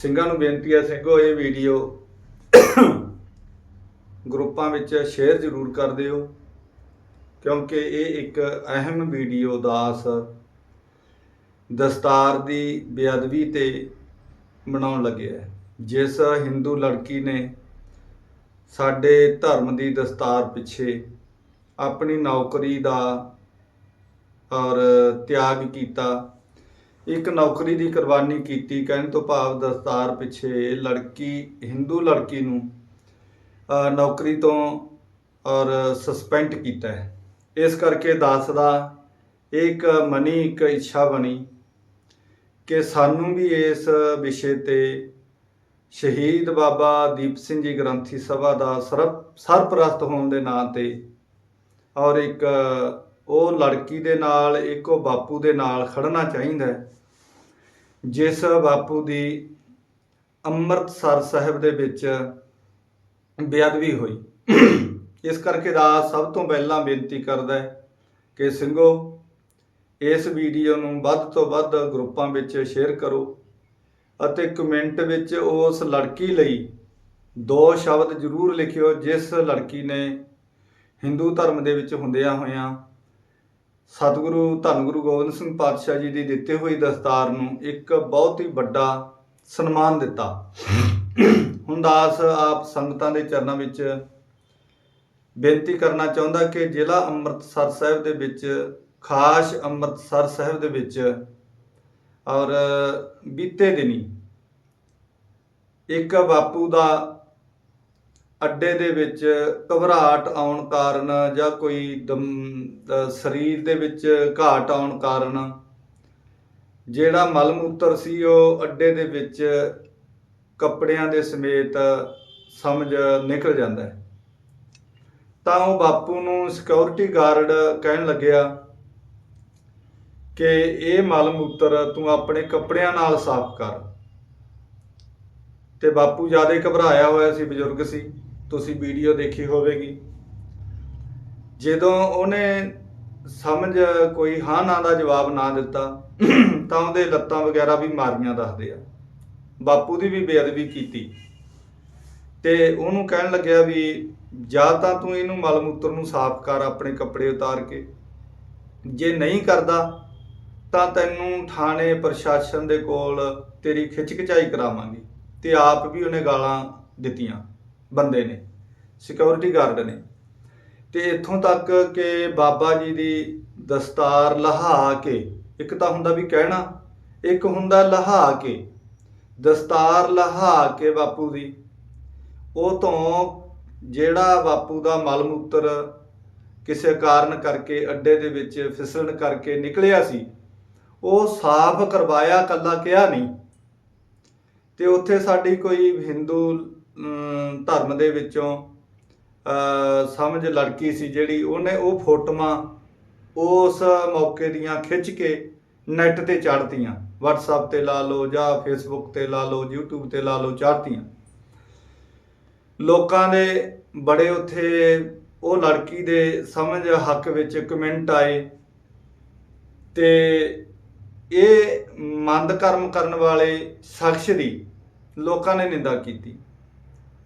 ਸਿੰਘਾਂ ਨੂੰ ਬੇਨਤੀ ਹੈ, ਸਿੰਘੋ, ਇਹ ਵੀਡੀਓ ਗਰੁੱਪਾਂ ਵਿੱਚ ਸ਼ੇਅਰ ਜ਼ਰੂਰ ਕਰ ਦਿਓ, ਕਿਉਂਕਿ ਇਹ ਇੱਕ ਅਹਿਮ ਵੀਡੀਓ ਦਾਸ ਦਸਤਾਰ ਦੀ ਬੇਅਦਬੀ ਤੇ ਬਣਾਉਣ ਲੱਗਿਆ ਹੈ। ਜਿਸ ਹਿੰਦੂ ਲੜਕੀ ਨੇ ਸਾਡੇ ਧਰਮ ਦੀ ਦਸਤਾਰ ਪਿੱਛੇ ਆਪਣੀ ਨੌਕਰੀ ਦਾ ਔਰ ਤਿਆਗ ਕੀਤਾ ਇੱਕ ਨੌਕਰੀ ਦੀ ਕੁਰਬਾਨੀ ਕੀਤੀ, ਕਹਿਣ ਤੋਂ ਭਾਵ ਦਸਤਾਰ ਪਿੱਛੇ ਲੜਕੀ, ਹਿੰਦੂ ਲੜਕੀ ਨੂੰ ਨੌਕਰੀ ਤੋਂ ਔਰ ਸਸਪੈਂਡ ਕੀਤਾ ਹੈ। ਇਸ ਕਰਕੇ ਦਾਸ ਦਾ ਇੱਕ ਮਨੀ, ਇੱਕ ਇੱਛਾ ਬਣੀ ਕਿ ਸਾਨੂੰ ਵੀ ਇਸ ਵਿਸ਼ੇ ਤੇ ਸ਼ਹੀਦ ਬਾਬਾ ਦੀਪ ਸਿੰਘ ਜੀ ਗ੍ਰੰਥੀ ਸਭਾ ਦਾ ਸਰਪ੍ਰਸਤ ਹੋਣ ਦੇ ਨਾਂ ਤੇ ਔਰ ਇੱਕ ਉਹ ਲੜਕੀ ਦੇ ਨਾਲ ਇੱਕ ਉਹ ਬਾਪੂ ਦੇ ਨਾਲ ਖੜਨਾ ਚਾਹੀਦਾ ਹੈ, ਜਿਸ ਬਾਪੂ ਦੀ ਅੰਮ੍ਰਿਤਸਰ ਸਾਹਿਬ ਦੇ ਵਿੱਚ ਬੇਅਦਬੀ ਹੋਈ। ਇਸ ਕਰਕੇ ਦਾ ਸਭ ਤੋਂ ਪਹਿਲਾਂ ਬੇਨਤੀ ਕਰਦਾ ਹੈ ਕਿ ਸਿੰਘੋ, ਇਸ ਵੀਡੀਓ ਨੂੰ ਵੱਧ ਤੋਂ ਵੱਧ ਗਰੁੱਪਾਂ ਵਿੱਚ ਸ਼ੇਅਰ ਕਰੋ ਅਤੇ ਕਮੈਂਟ ਵਿੱਚ ਉਸ ਲੜਕੀ ਲਈ ਦੋ ਸ਼ਬਦ ਜ਼ਰੂਰ ਲਿਖਿਓ, ਜਿਸ ਲੜਕੀ ਨੇ ਹਿੰਦੂ ਧਰਮ ਦੇ ਵਿੱਚ ਹੁੰਦਿਆਂ ਹੋਇਆਂ ਸਤਿਗੁਰੂ ਧੰਨ ਗੁਰੂ ਗੋਬਿੰਦ ਸਿੰਘ ਪਾਤਸ਼ਾਹ ਜੀ ਦੀ ਦਿੱਤੇ ਹੋਈ ਦਸਤਾਰ ਨੂੰ ਇੱਕ ਬਹੁਤ ਹੀ ਵੱਡਾ ਸਨਮਾਨ ਦਿੱਤਾ। ਹੁਣ ਦਾਸ ਆਪ ਸੰਗਤਾਂ ਦੇ ਚਰਨਾਂ ਵਿੱਚ ਬੇਨਤੀ ਕਰਨਾ ਚਾਹੁੰਦਾ ਕਿ ਜ਼ਿਲ੍ਹਾ ਅੰਮ੍ਰਿਤਸਰ ਸਾਹਿਬ ਦੇ ਵਿੱਚ, ਖਾਸ ਅੰਮ੍ਰਿਤਸਰ ਸਾਹਿਬ ਦੇ ਵਿੱਚ ਔਰ ਬੀਤੇ ਦਿਨੀ ਇੱਕ ਬਾਪੂ ਦਾ ਅੱਡੇ ਦੇ ਵਿੱਚ ਘਬਰਾਹਟ ਆਉਣ ਕਾਰਨ ਜਾਂ ਕੋਈ ਦਮ ਸਰੀਰ ਦੇ ਵਿੱਚ ਘਾਟ ਆਉਣ ਕਾਰਨ ਜਿਹੜਾ ਮਲ ਮੂਤਰ ਸੀ ਉਹ ਅੱਡੇ ਦੇ ਵਿੱਚ ਕੱਪੜਿਆਂ ਦੇ ਸਮੇਤ ਸਮਝ ਨਿਕਲ ਜਾਂਦਾ ਹੈ। ਤਾਂ ਉਹ ਬਾਪੂ ਨੂੰ ਸਿਕਿਉਰਿਟੀ ਗਾਰਡ ਕਹਿਣ ਲੱਗਿਆ ਕਿ ਇਹ ਮਲ ਮੂਤਰ ਤੂੰ ਆਪਣੇ ਕੱਪੜਿਆਂ ਨਾਲ ਸਾਫ਼ ਕਰ। ਤੇ ਬਾਪੂ ਜ਼ਿਆਦਾ ਘਬਰਾਇਆ ਹੋਇਆ ਸੀ, ਬਜ਼ੁਰਗ ਸੀ। ਤੁਸੀਂ ਵੀਡੀਓ ਦੇਖੀ ਹੋਵੇਗੀ। ਜਦੋਂ ਉਹਨੇ ਸਮਝ, ਕੋਈ ਹਾਂ ਨਾ ਦਾ ਜਵਾਬ ਨਾ ਦਿੱਤਾ, ਤਾਂ ਉਹਦੇ ਲੱਤਾਂ ਵਗੈਰਾ ਵੀ ਮਾਰੀਆਂ ਦੱਸਦੇ ਆ। ਬਾਪੂ ਦੀ ਵੀ ਬੇਅਦਬੀ ਕੀਤੀ। ਤੇ ਉਹਨੂੰ ਕਹਿਣ ਲੱਗਿਆ ਵੀ, ਜਾਂ ਤਾਂ ਤੂੰ ਇਹਨੂੰ ਮਲ ਮੂਤਰ ਨੂੰ ਸਾਫ਼ ਕਰ ਆਪਣੇ ਕੱਪੜੇ ਉਤਾਰ ਕੇ। ਜੇ ਨਹੀਂ ਕਰਦਾ, ਤਾਂ ਤੈਨੂੰ ਥਾਣੇ ਪ੍ਰਸ਼ਾਸਨ ਦੇ ਕੋਲ ਤੇਰੀ ਖਿੱਚ ਖਿਚਾਈ ਕਰਾਵਾਂਗੇ ਤੇ ਆਪ ਵੀ ਉਹਨੇ ਗਾਲਾਂ ਦਿੱਤੀਆਂ। ਬੰਦੇ ਨੇ ਸਿਕਿਉਰਿਟੀ ਗਾਰਡ ਨੇ। ਤੇ ਇੱਥੋਂ ਤੱਕ ਕਿ ਬਾਬਾ ਜੀ ਦੀ ਦਸਤਾਰ ਲਹਾ ਕੇ, ਇੱਕ ਤਾਂ ਹੁੰਦਾ ਵੀ ਕਹਿਣਾ, ਇੱਕ ਹੁੰਦਾ ਲਹਾ ਕੇ, ਦਸਤਾਰ ਲਹਾ ਕੇ ਬਾਪੂ ਦੀ। ਉਹ ਤੋਂ ਜਿਹੜਾ ਬਾਪੂ ਦਾ ਮਲ ਮੂਤਰ ਕਿਸੇ ਕਾਰਨ ਕਰਕੇ ਅੱਡੇ ਦੇ ਵਿੱਚ ਫਿਸਲਣ ਕਰਕੇ ਨਿਕਲਿਆ ਸੀ, ਉਹ ਸਾਫ਼ ਕਰਵਾਇਆ, ਕੱਲਾ ਕਿਹਾ ਨਹੀਂ। ਤੇ ਉੱਥੇ ਸਾਡੀ ਕੋਈ ਹਿੰਦੂ ਧਰਮ ਦੇ ਵਿੱਚੋਂ ਸਮਝ ਲੜਕੀ ਸੀ ਜਿਹੜੀ, ਉਹਨੇ ਉਹ ਫੋਟੋਆਂ ਉਸ ਮੌਕੇ ਦੀਆਂ ਖਿੱਚ ਕੇ ਨੈਟ ਤੇ ਚਾੜਤੀਆਂ WhatsApp ਤੇ ਲਾ ਲਓ ਜਾਂ Facebook ਤੇ ਲਾ ਲਓ, YouTube ਤੇ ਲਾ ਲਓ ਚਾੜਤੀਆਂ ਲੋਕਾਂ ਦੇ ਬੜੇ ਉੱਥੇ, ਉਹ ਲੜਕੀ ਦੇ ਸਮਝ ਹੱਕ ਵਿੱਚ ਕਮੈਂਟ ਆਏ ਤੇ ਇਹ ਮੰਦ ਕਰਮ ਕਰਨ ਵਾਲੇ ਸ਼ਖਸ ਦੀ ਲੋਕਾਂ ਨੇ ਨਿੰਦਾ ਕੀਤੀ।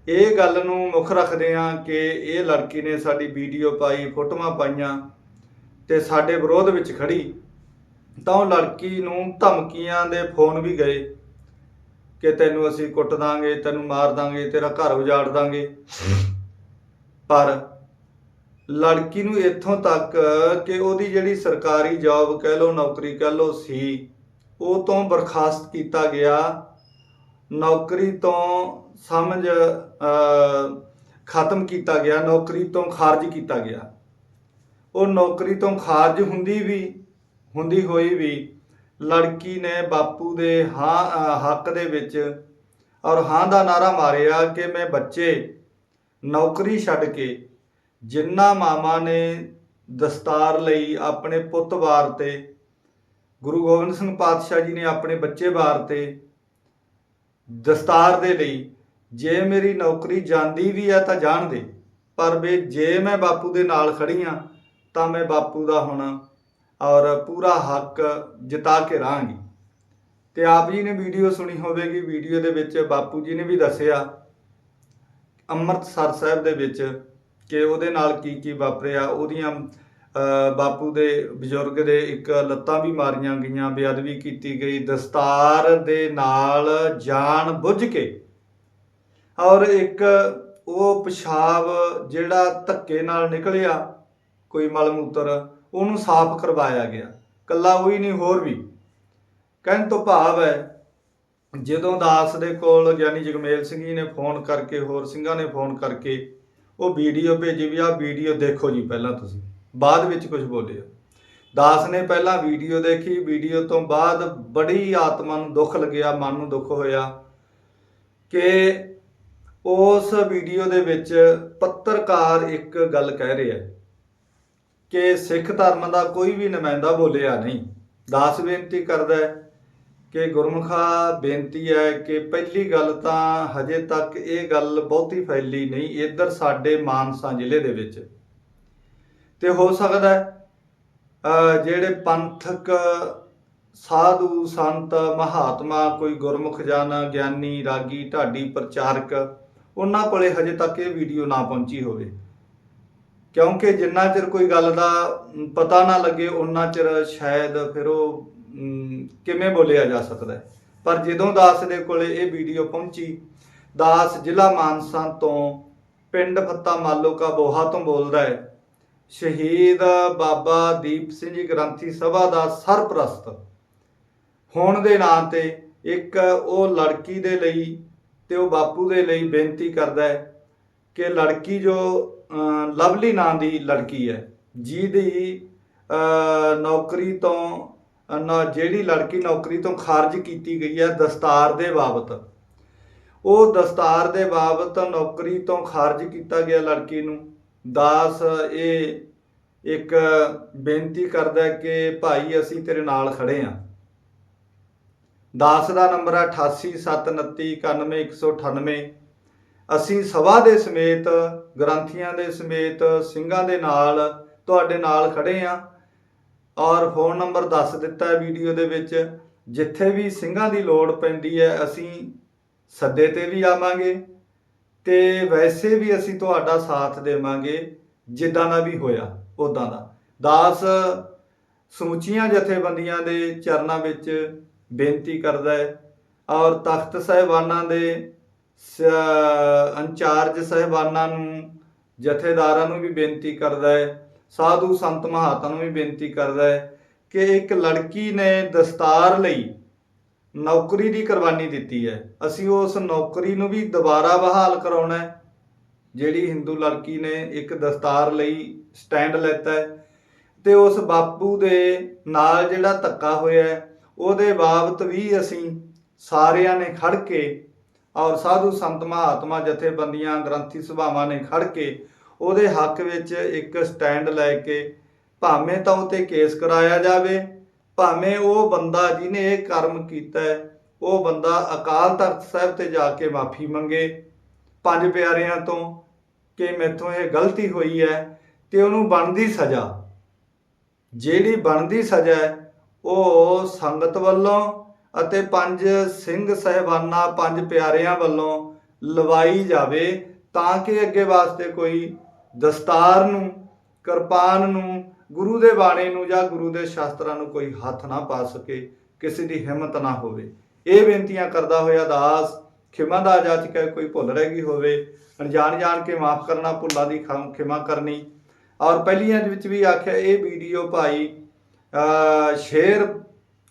ਇਹ ਗੱਲ ਨੂੰ ਮੁੱਖ ਰੱਖਦੇ ਹਾਂ ਕਿ ਇਹ ਲੜਕੀ ਨੇ ਸਾਡੀ ਵੀਡੀਓ ਪਾਈ, ਫੋਟੋਆਂ ਪਾਈਆਂ ਤੇ ਸਾਡੇ ਵਿਰੋਧ ਵਿੱਚ ਖੜੀ। ਤਾਂ ਉਹ ਲੜਕੀ ਨੂੰ ਧਮਕੀਆਂ ਦੇ ਫੋਨ ਵੀ ਗਏ ਕਿ ਤੈਨੂੰ ਅਸੀਂ ਕੁੱਟ ਦਾਂਗੇ, ਤੈਨੂੰ ਮਾਰ ਦਾਂਗੇ, ਤੇਰਾ ਘਰ ਉਜਾੜ ਦਾਂਗੇ। ਪਰ ਲੜਕੀ ਨੂੰ ਇੱਥੋਂ ਤੱਕ ਕਿ ਉਹਦੀ ਜਿਹੜੀ ਸਰਕਾਰੀ ਜੌਬ ਕਹਿ ਲਓ, ਨੌਕਰੀ ਕਹਿ ਲਓ ਸੀ, ਉਹ ਤੋਂ ਬਰਖਾਸਤ ਕੀਤਾ ਗਿਆ ਨੌਕਰੀ ਤੋਂ ਸਮਝ ਖਤਮ ਕੀਤਾ ਗਿਆ, ਨੌਕਰੀ ਤੋਂ ਖਾਰਜ ਕੀਤਾ ਗਿਆ। ਉਹ ਨੌਕਰੀ ਤੋਂ ਖਾਰਜ ਹੁੰਦੀ ਵੀ, ਹੁੰਦੀ ਹੋਈ ਵੀ ਲੜਕੀ ਨੇ ਬਾਪੂ ਦੇ ਹਾਂ ਹੱਕ ਦੇ ਵਿੱਚ ਔਰ ਹਾਂ ਦਾ ਨਾਰਾ ਮਾਰਿਆ ਕਿ ਮੈਂ ਬੱਚੇ ਨੌਕਰੀ ਛੱਡ ਕੇ ਜਿੰਨਾ ਮਾਮਾ ਨੇ ਦਸਤਾਰ ਲਈ ਆਪਣੇ ਪੁੱਤ ਵਾਰ ਤੇ, ਗੁਰੂ ਗੋਬਿੰਦ ਸਿੰਘ ਪਾਤਸ਼ਾਹ ਜੀ ਨੇ ਆਪਣੇ ਬੱਚੇ ਵਾਰ ਤੇ ਦਸਤਾਰ ਦੇ ਲਈ, ਜੇ ਮੇਰੀ ਨੌਕਰੀ ਜਾਂਦੀ ਵੀ ਆ ਤਾਂ ਜਾਣ ਦੇ, ਪਰ ਵੀ ਜੇ ਮੈਂ ਬਾਪੂ ਦੇ ਨਾਲ ਖੜੀ ਆ ਤਾਂ ਮੈਂ ਬਾਪੂ ਦਾ ਹੁਣ ਔਰ ਪੂਰਾ ਹੱਕ ਜਿਤਾ ਕੇ ਰਹਾਂਗੀ। ਤੇ ਆਪ ਜੀ ਨੇ ਵੀਡੀਓ ਸੁਣੀ ਹੋਵੇਗੀ, ਵੀਡੀਓ ਦੇ ਵਿੱਚ ਬਾਪੂ ਜੀ ਨੇ ਵੀ ਦੱਸਿਆ ਅੰਮ੍ਰਿਤਸਰ ਸਾਹਿਬ ਦੇ ਵਿੱਚ ਕਿ ਉਹਦੇ ਨਾਲ ਕੀ ਕੀ ਵਾਪਰਿਆ, ਉਹਦੀਆਂ ਬਾਪੂ ਦੇ, ਬਜ਼ੁਰਗ ਦੇ ਇੱਕ ਲੱਤਾਂ ਵੀ ਮਾਰੀਆਂ ਗਈਆਂ, ਬੇਅਦਬੀ ਕੀਤੀ ਗਈ। ਦਸਤਾਰ ਦੇ ਨਾਲ ਜਾਣ ਬੁੱਝ ਕੇ ਔਰ ਇੱਕ ਉਹ ਪਿਸ਼ਾਬ ਜਿਹੜਾ ਧੱਕੇ ਨਾਲ ਨਿਕਲਿਆ, ਕੋਈ ਮਲ ਮੂਤਰ, ਉਹਨੂੰ ਸਾਫ਼ ਕਰਵਾਇਆ ਗਿਆ। ਕੱਲਾ ਉਹੀ ਨਹੀਂ, ਹੋਰ ਵੀ। ਕਹਿਣ ਤੋਂ ਭਾਵ ਹੈ, ਜਦੋਂ ਦਾਸ ਦੇ ਕੋਲ ਗਿਆਨੀ ਜਗਮੇਲ ਸਿੰਘ ਜੀ ਨੇ ਫੋਨ ਕਰਕੇ, ਹੋਰ ਸਿੰਘਾਂ ਨੇ ਫੋਨ ਕਰਕੇ, ਉਹ ਵੀਡੀਓ ਭੇਜੀ ਵੀ ਆ ਵੀਡੀਓ ਦੇਖੋ ਜੀ ਪਹਿਲਾਂ ਤੁਸੀਂ। ਬਾਅਦ ਵਿੱਚ ਕੁਝ ਬੋਲਿਓ। ਦਾਸ ਨੇ ਪਹਿਲਾਂ ਵੀਡੀਓ ਦੇਖੀ, ਵੀਡੀਓ ਤੋਂ ਬਾਅਦ ਬੜੀ ਆਤਮਾ ਨੂੰ ਦੁੱਖ ਲੱਗਿਆ, ਮਨ ਨੂੰ ਦੁੱਖ ਹੋਇਆ ਕਿ ਉਸ ਵੀਡੀਓ ਦੇ ਵਿੱਚ ਪੱਤਰਕਾਰ ਇੱਕ ਗੱਲ ਕਹਿ ਰਿਹਾ ਕਿ ਸਿੱਖ ਧਰਮ ਦਾ ਕੋਈ ਵੀ ਨੁਮਾਇੰਦਾ ਬੋਲਿਆ ਨਹੀਂ। ਦਾਸ ਬੇਨਤੀ ਕਰਦਾ ਹੈ ਕਿ ਗੁਰਮੁਖਾ ਬੇਨਤੀ ਹੈ ਕਿ ਪਹਿਲੀ ਗੱਲ ਤਾਂ ਹਜੇ ਤੱਕ ਇਹ ਗੱਲ ਬਹੁਤੀ ਫੈਲੀ ਨਹੀਂ, ਇੱਧਰ ਸਾਡੇ ਮਾਨਸਾ ਜ਼ਿਲ੍ਹੇ ਦੇ ਵਿੱਚ ਤੇ ਹੋ ਸਕਦਾ ਜਿਹੜੇ ਪੰਥਕ ਸਾਧੂ ਸੰਤ, ਮਹਾਤਮਾ, ਕੋਈ ਗੁਰਮੁਖ ਜਨ, ਗਿਆਨੀ, ਰਾਗੀ, ਢਾਡੀ, ਪ੍ਰਚਾਰਕ, ਉਹਨਾਂ ਕੋਲੇ ਹਜੇ ਤੱਕ ਇਹ ਵੀਡੀਓ ਨਾ ਪਹੁੰਚੀ ਹੋਵੇ। ਕਿਉਂਕਿ ਜਿੰਨਾ ਚਿਰ ਕੋਈ ਗੱਲ ਦਾ ਪਤਾ ਨਾ ਲੱਗੇ ਉਹਨਾਂ ਚਿਰ ਸ਼ਾਇਦ ਫਿਰ ਉਹ ਕਿਵੇਂ ਬੋਲਿਆ ਜਾ ਸਕਦਾ ਹੈ। ਪਰ ਜਦੋਂ ਦਾਸ ਦੇ ਕੋਲੇ ਇਹ ਵੀਡੀਓ ਪਹੁੰਚੀ, ਦਾਸ ਜ਼ਿਲ੍ਹਾ ਮਾਨਸਾ ਤੋਂ ਪਿੰਡ ਫੱਤਾ ਮਾਲੋਕਾ ਬੋਹਾ ਤੋਂ ਬੋਲਦਾ ਹੈ ਸ਼ਹੀਦ ਬਾਬਾ ਦੀਪ ਸਿੰਘ ਜੀ ਗ੍ਰੰਥੀ ਸਭਾ ਦਾ ਸਰਪ੍ਰਸਤ। ਹੋਣ ਦੇ ਨਾਂ ਤੇ ਇੱਕ ਉਹ ਲੜਕੀ ਦੇ ਲਈ ਤੇ ਉਹ ਬਾਪੂ ਦੇ ਲਈ ਬੇਨਤੀ ਕਰਦਾ ਹੈ ਕਿ ਲੜਕੀ ਜੋ ਲਵਲੀ ਨਾਂ ਦੀ ਲੜਕੀ ਹੈ ਜਿਹਦੀ ਨੌਕਰੀ ਤੋਂ ਅਹ, ਨਾ ਜਿਹੜੀ ਲੜਕੀ ਨੌਕਰੀ ਤੋਂ ਖਾਰਜ ਕੀਤੀ ਗਈ ਹੈ ਦਸਤਾਰ ਦੇ ਬਾਬਤ। ਉਹ ਦਸਤਾਰ ਦੇ ਬਾਬਤ ਨੌਕਰੀ ਤੋਂ ਖਾਰਜ ਕੀਤਾ ਗਿਆ ਲੜਕੀ ਨੂੰ। ਦਾਸ, ਇਹ ਇੱਕ ਬੇਨਤੀ ਕਰਦਾ ਕਿ ਭਾਈ ਅਸੀਂ ਤੇਰੇ ਨਾਲ ਖੜੇ ਹਾਂ। ਦਾਸ ਦਾ ਨੰਬਰ ਹੈ 8879919198 ਅਸੀਂ ਸਭਾ ਦੇ ਸਮੇਤ, ਗ੍ਰੰਥੀਆਂ ਦੇ ਸਮੇਤ, ਸਿੰਘਾਂ ਦੇ ਨਾਲ ਤੁਹਾਡੇ ਨਾਲ ਖੜੇ ਹਾਂ। ਔਰ ਫੋਨ ਨੰਬਰ ਦੱਸ ਦਿੱਤਾ ਹੈ ਵੀਡੀਓ ਦੇ ਵਿੱਚ, ਜਿੱਥੇ ਵੀ ਸਿੰਘਾਂ ਦੀ ਲੋੜ ਪੈਂਦੀ ਹੈ, ਅਸੀਂ ਸੱਦੇ ਤੇ ਵੀ ਆਵਾਂਗੇ। ਤੇ ਵੈਸੇ ਵੀ ਅਸੀਂ ਤੁਹਾਡਾ ਸਾਥ ਦੇਵਾਂਗੇ, ਜਿੱਦਾਂ ਦਾ ਵੀ ਹੋਇਆ ਉਦਾਂ ਦਾ। ਦਾਸ ਸਮੁੱਚੀਆਂ ਜਥੇਬੰਦੀਆਂ ਦੇ ਚਰਨਾਂ ਵਿੱਚ ਬੇਨਤੀ ਕਰਦਾ ਹੈ ਔਰ ਤਖਤ ਸਾਹਿਬਾਨਾਂ ਦੇ ਸ- ਇੰਚਾਰਜ ਸਾਹਿਬਾਨਾਂ ਨੂੰ, ਜਥੇਦਾਰਾਂ ਨੂੰ ਵੀ ਬੇਨਤੀ ਕਰਦਾ ਹੈ, ਸਾਧੂ ਸੰਤ ਮਹਾਤਾਂ ਨੂੰ ਵੀ ਬੇਨਤੀ ਕਰਦਾ ਹੈ ਕਿ ਇੱਕ ਲੜਕੀ ਨੇ ਦਸਤਾਰ ਲਈ ਨੌਕਰੀ ਦੀ ਕੁਰਬਾਨੀ ਦਿੱਤੀ ਹੈ। ਅਸੀਂ ਉਸ ਨੌਕਰੀ ਨੂੰ ਵੀ ਦੁਬਾਰਾ ਬਹਾਲ ਕਰਾਉਣਾ ਹੈ, ਜਿਹੜੀ ਹਿੰਦੂ ਲੜਕੀ ਨੇ ਇੱਕ ਦਸਤਾਰ ਲਈ ਸਟੈਂਡ ਲੈਤਾ ਹੈ ਤੇ ਉਸ ਬਾਪੂ ਦੇ ਨਾਲ ਜਿਹੜਾ ਧੱਕਾ ਹੋਇਆ ਉਹਦੇ ਬਾਬਤ ਵੀ ਅਸੀਂ ਸਾਰਿਆਂ ਨੇ ਖੜ ਕੇ ਔਰ ਸਾਧੂ ਸੰਤ ਮਹਾਤਮਾ ਜਥੇਬੰਦੀਆਂ, ਗ੍ਰੰਥੀ ਸਭਾਵਾਂ ਨੇ ਖੜ ਕੇ ਉਹਦੇ ਹੱਕ ਵਿੱਚ ਇੱਕ ਸਟੈਂਡ ਲੈ ਕੇ ਭਾਵੇਂ ਤਾਂ ਉਹ ਤੇ ਕੇਸ ਕਰਾਇਆ ਜਾਵੇ ਭਾਵੇਂ ਉਹ ਬੰਦਾ ਜਿਹਨੇ ਇਹ ਕਰਮ ਕੀਤਾ ਉਹ ਬੰਦਾ ਅਕਾਲ ਤਖਤ ਸਾਹਿਬ ਤੇ ਜਾ ਕੇ ਮਾਫੀ ਮੰਗੇ। ਪੰਜ ਪਿਆਰਿਆਂ ਤੋਂ ਕਿ ਮੈਥੋਂ ਇਹ ਗਲਤੀ ਹੋਈ ਹੈ ਤੇ ਉਹਨੂੰ ਬਣਦੀ ਸਜ਼ਾ। ਜਿਹੜੀ ਬਣਦੀ ਸਜ਼ਾ ਉਹ ਸੰਗਤ ਵੱਲੋਂ ਅਤੇ ਪੰਜ ਸਿੰਘ ਸਹਿਬਾਨਾਂ, ਪੰਜ ਪਿਆਰਿਆਂ ਵੱਲੋਂ ਲਵਾਈ ਜਾਵੇ ਤਾਂ ਕਿ ਅੱਗੇ ਵਾਸਤੇ ਕੋਈ ਦਸਤਾਰ ਨੂੰ, ਕਿਰਪਾਨ ਨੂੰ ਗੁਰੂ ਦੇ ਬਾਣੇ ਨੂੰ ਜਾਂ ਗੁਰੂ ਦੇ ਸ਼ਾਸਤਰਾਂ ਨੂੰ ਕੋਈ ਹੱਥ ਨਾ ਪਾ ਸਕੇ, ਕਿਸੇ ਦੀ ਹਿੰਮਤ ਨਾ ਹੋਵੇ। ਇਹ ਬੇਨਤੀਆਂ ਕਰਦਾ ਹੋਇਆ ਦਾਸ, ਖਿਮਾ ਦਾ ਜਾਚ ਹੈ ਕੋਈ ਭੁੱਲ ਰਹਿ ਗਈ ਹੋਵੇ, ਅਣਜਾਣ ਜਾਣ ਕੇ ਮਾਫ ਕਰਨਾ, ਭੁੱਲਾਂ ਦੀ ਖਮ- ਖਿਮਾ ਕਰਨੀ। ਔਰ ਪਹਿਲੀਆਂ ਦੇ ਵਿੱਚ ਵੀ ਆਖਿਆ, ਇਹ ਵੀਡੀਓ ਭਾਈ ਸ਼ੇਅਰ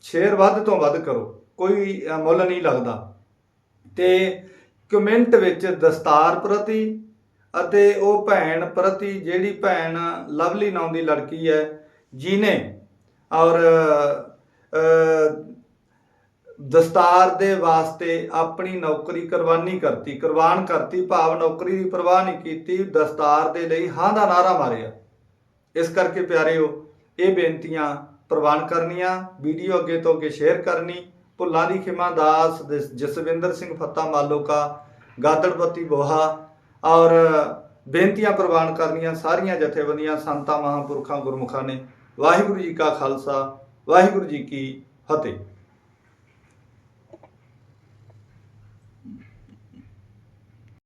ਸ਼ੇਅਰ ਵੱਧ ਤੋਂ ਵੱਧ ਕਰੋ, ਕੋਈ ਮੁੱਲ ਨਹੀਂ ਲੱਗਦਾ। ਤੇ ਕਮੈਂਟ ਵਿੱਚ ਦਸਤਾਰ ਪ੍ਰਤੀ ਅਤੇ ਉਹ ਭੈਣ ਪ੍ਰਤੀ ਜਿਹੜੀ ਭੈਣ ਲਵਲੀ ਨਾਂ ਦੀ ਲੜਕੀ ਹੈ ਜਿਨੇ ਔਰ ਦਸਤਾਰ ਦੇ ਵਾਸਤੇ ਆਪਣੀ ਨੌਕਰੀ ਕੁਰਬਾਨੀ ਕਰਤੀ, ਕੁਰਬਾਨ ਕਰਤੀ, ਭਾਵ ਨੌਕਰੀ ਦੀ ਪਰਵਾਹ ਨਹੀਂ ਕੀਤੀ, ਦਸਤਾਰ ਦੇ ਲਈ ਹਾਂ ਦਾ ਨਾਰਾ ਮਾਰਿਆ। ਇਸ ਕਰਕੇ ਪਿਆਰਿਓ, ਇਹ ਬੇਨਤੀਆਂ ਪ੍ਰਵਾਨ ਕਰਨੀਆਂ, ਵੀਡੀਓ ਅੱਗੇ ਤੋਂ ਅੱਗੇ ਸ਼ੇਅਰ ਕਰਨੀ, ਭੁੱਲਾਂ ਦੀ ਖਿਮਾ ਦਾਸ ਜਸਵਿੰਦਰ ਸਿੰਘ ਫੱਤਾ ਮਾਲੋਕਾ, ਗਾਦੜਪਤੀ ਬੋਹਾ ਔਰ ਬੇਨਤੀਆਂ ਪ੍ਰਵਾਨ ਕਰਨੀਆਂ ਸਾਰੀਆਂ ਜਥੇਬੰਦੀਆਂ, ਸੰਤਾਂ, ਮਹਾਂਪੁਰਖਾਂ, ਗੁਰਮੁਖਾਂ ਨੇ ਵਾਹਿਗੁਰੂ ਜੀ ਕਾ ਖਾਲਸਾ, ਵਾਹਿਗੁਰੂ ਜੀ ਕੀ ਫਤਿਹ।